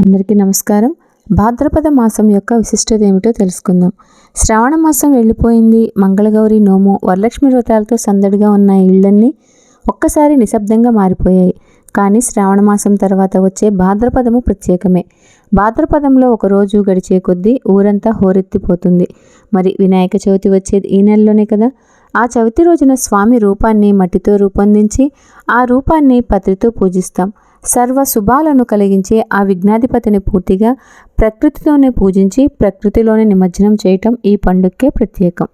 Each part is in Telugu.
అందరికీ నమస్కారం. భాద్రపద మాసం యొక్క విశిష్టత ఏమిటో తెలుసుకుందాం. శ్రావణ మాసం వెళ్ళిపోయింది. మంగళగౌరి నోము వరలక్ష్మి వ్రతాలతో సందడిగా ఉన్న ఇళ్ళన్నీ ఒక్కసారి నిశ్శబ్దంగా మారిపోయాయి. కానీ శ్రావణ మాసం తర్వాత వచ్చే భాద్రపదము ప్రత్యేకమే. భాద్రపదంలో ఒకరోజు గడిచే కొద్దీ ఊరంతా హోరెత్తిపోతుంది. మరి వినాయక చవితి వచ్చేది ఈ నెలలోనే కదా? ఆ చవితి రోజున స్వామి రూపాన్ని మట్టితో రూపొందించి ఆ రూపాన్ని పత్రితో పూజిస్తాం. సర్వ శుభాలను కలిగించే ఆ విఘ్నాధిపతిని పూర్తిగా ప్రకృతితోనే పూజించి ప్రకృతిలోనే నిమజ్జనం చేయటం ఈ పండుగకే ప్రత్యేకం.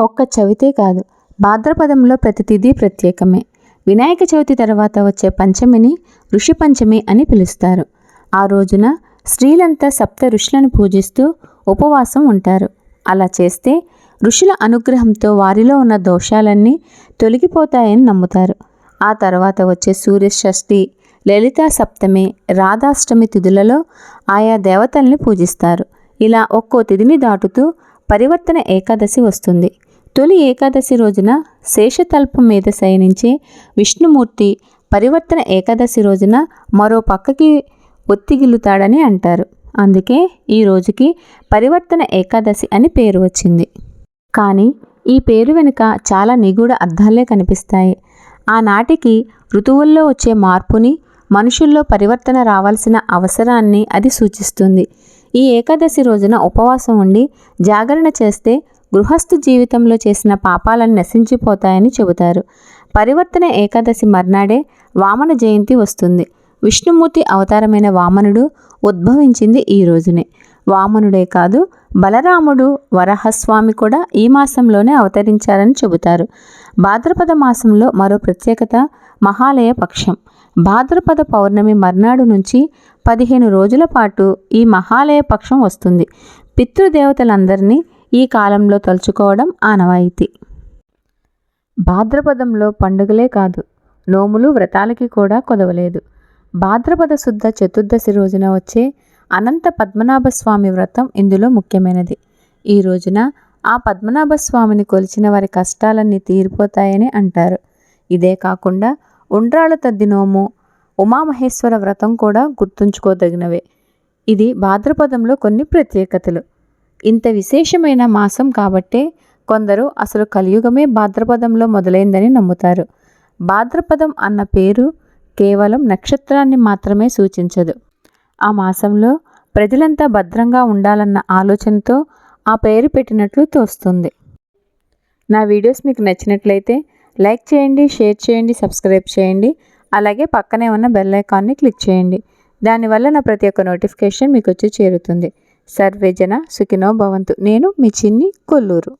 ఒక్క చవితే కాదు భాద్రపదంలో ప్రతి తిథి ప్రత్యేకమే. వినాయక చవితి తర్వాత వచ్చే పంచమిని ఋషి పంచమి అని పిలుస్తారు. ఆ రోజున స్త్రీలంతా సప్త ఋషులను పూజిస్తూ ఉపవాసం ఉంటారు. అలా చేస్తే ఋషుల అనుగ్రహంతో వారిలో ఉన్న దోషాలన్నీ తొలగిపోతాయని నమ్ముతారు. ఆ తర్వాత వచ్చే సూర్యషష్ఠి లలితా సప్తమి రాధాష్టమి తిథులలో ఆయా దేవతల్ని పూజిస్తారు. ఇలా ఒక్కో తిథిని దాటుతూ పరివర్తన ఏకాదశి వస్తుంది. తొలి ఏకాదశి రోజున శేషతల్పం మీద శయనించే విష్ణుమూర్తి పరివర్తన ఏకాదశి రోజున మరో పక్కకి ఒత్తిగిల్లుతాడని అంటారు. అందుకే ఈ రోజుకి పరివర్తన ఏకాదశి అని పేరు వచ్చింది. కానీ ఈ పేరు వెనుక చాలా నిగూఢ అర్థాలే కనిపిస్తాయి. ఆనాటికి ఋతువుల్లో వచ్చే మార్పుని మనుషుల్లో పరివర్తన రావాల్సిన అవసరాన్ని అది సూచిస్తుంది. ఈ ఏకాదశి రోజున ఉపవాసం ఉండి జాగరణ చేస్తే గృహస్థు జీవితంలో చేసిన పాపాలను నశించిపోతాయని చెబుతారు. పరివర్తన ఏకాదశి మర్నాడే వామన జయంతి వస్తుంది. విష్ణుమూర్తి అవతారమైన వామనుడు ఉద్భవించింది ఈ రోజునే. వామనుడే కాదు బలరాముడు వరహస్వామి కూడా ఈ మాసంలోనే అవతరించారని చెబుతారు. భాద్రపద మాసంలో మరో ప్రత్యేకత మహాలయ పక్షం. భాద్రపద పౌర్ణమి మర్నాడు నుంచి పదిహేను రోజుల పాటు ఈ మహాలయ పక్షం వస్తుంది. పితృదేవతలందరినీ ఈ కాలంలో తలుచుకోవడం ఆనవాయితీ. భాద్రపదంలో పండుగలే కాదు నోములు వ్రతాలకి కూడా కొదవలేదు. భాద్రపద శుద్ధ చతుర్దశి రోజున వచ్చే అనంత పద్మనాభ స్వామి వ్రతం ఇందులో ముఖ్యమైనది. ఈ రోజున ఆ పద్మనాభ స్వామిని కొలిచిన వారి కష్టాలన్నీ తీరిపోతాయని అంటారు. ఇదే కాకుండా ఉండ్రాళ్ళ తద్దినోము ఉమామహేశ్వర వ్రతం కూడా గుర్తుంచుకోదగినవే. ఇది భాద్రపదంలో కొన్ని ప్రత్యేకతలు. ఇంత విశేషమైన మాసం కాబట్టే కొందరు అసలు కలియుగమే భాద్రపదంలో మొదలైందని నమ్ముతారు. భాద్రపదం అన్న పేరు కేవలం నక్షత్రాన్ని మాత్రమే సూచించదు. ఆ మాసంలో ప్రజలంతా భద్రంగా ఉండాలన్న ఆలోచనతో ఆ పేరు పెట్టినట్లు తోస్తుంది. నా వీడియోస్ మీకు నచ్చినట్లయితే లైక్ చేయండి షేర్ చేయండి సబ్స్క్రైబ్ చేయండి. అలాగే పక్కనే ఉన్న బెల్ ఐకాన్ని క్లిక్ చేయండి. దానివల్ల నా ప్రతి ఒక్క నోటిఫికేషన్ మీకు వచ్చి చేరుతుంది సర్వేజన సుఖినో భవంతు. నేను మీ చిన్ని కొల్లూరు.